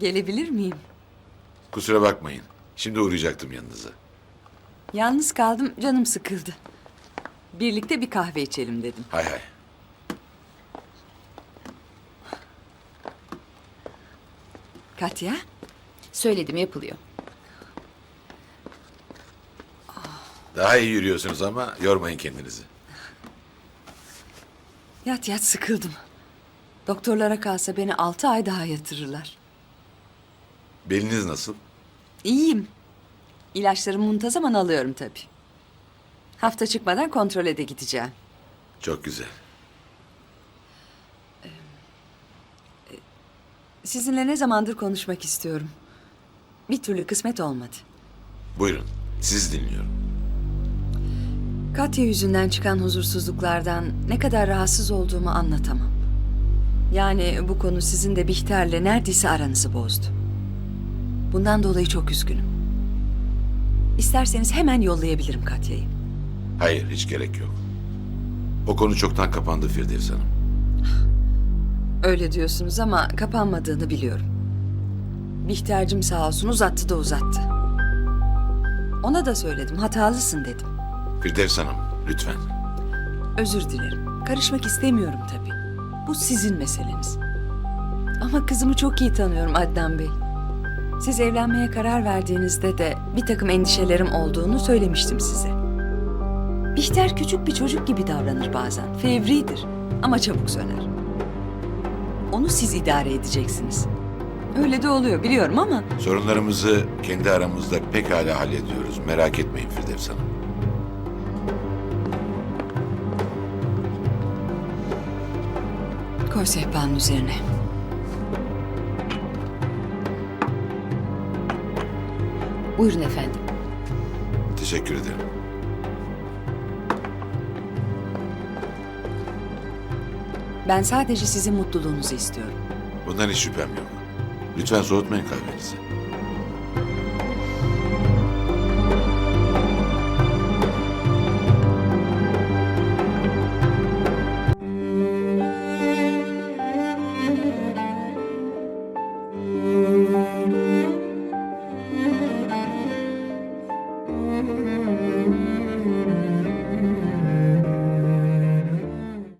Gelebilir miyim? Kusura bakmayın. Şimdi uğrayacaktım yanınıza. Yalnız kaldım, canım sıkıldı. Birlikte bir kahve içelim dedim. Hay hay. Katya, Söyledim yapılıyor. Daha iyi yürüyorsunuz ama yormayın kendinizi. yat yat sıkıldım. Doktorlara kalsa beni altı ay daha yatırırlar. Beliniz nasıl? İyiyim. İlaçlarımı muntazaman alıyorum tabii. Hafta çıkmadan kontrole de gideceğim. Çok güzel. Sizinle ne zamandır konuşmak istiyorum. Bir türlü kısmet olmadı. Buyurun. Sizi dinliyorum. Katya yüzünden çıkan huzursuzluklardan ne kadar rahatsız olduğumu anlatamam. Yani bu konu sizin de Bihter'le neredeyse aranızı bozdu. Bundan dolayı çok üzgünüm. İsterseniz hemen yollayabilirim Katya'yı. Hayır, hiç gerek yok. O konu çoktan kapandı Firdevs Hanım. Öyle diyorsunuz ama kapanmadığını biliyorum. Bihter'cim sağ olsun uzattı da uzattı. Ona da söyledim hatalısın dedim. Firdevs Hanım, lütfen. Özür dilerim. Karışmak istemiyorum tabii. Bu sizin meseleniz. Ama kızımı çok iyi tanıyorum Adnan Bey. Siz evlenmeye karar verdiğinizde de bir takım endişelerim olduğunu söylemiştim size. Bihter küçük bir çocuk gibi davranır bazen. Fevridir ama çabuk söner. Onu siz idare edeceksiniz. Öyle de oluyor biliyorum ama Sorunlarımızı kendi aramızda pekala hallediyoruz. Merak etmeyin Firdevs Hanım. koy sehpanın üzerine. Buyurun efendim. Teşekkür ederim. Ben sadece sizin mutluluğunuzu istiyorum. Bundan hiç şüphem yok. Lütfen soğutmayın kahvenizi.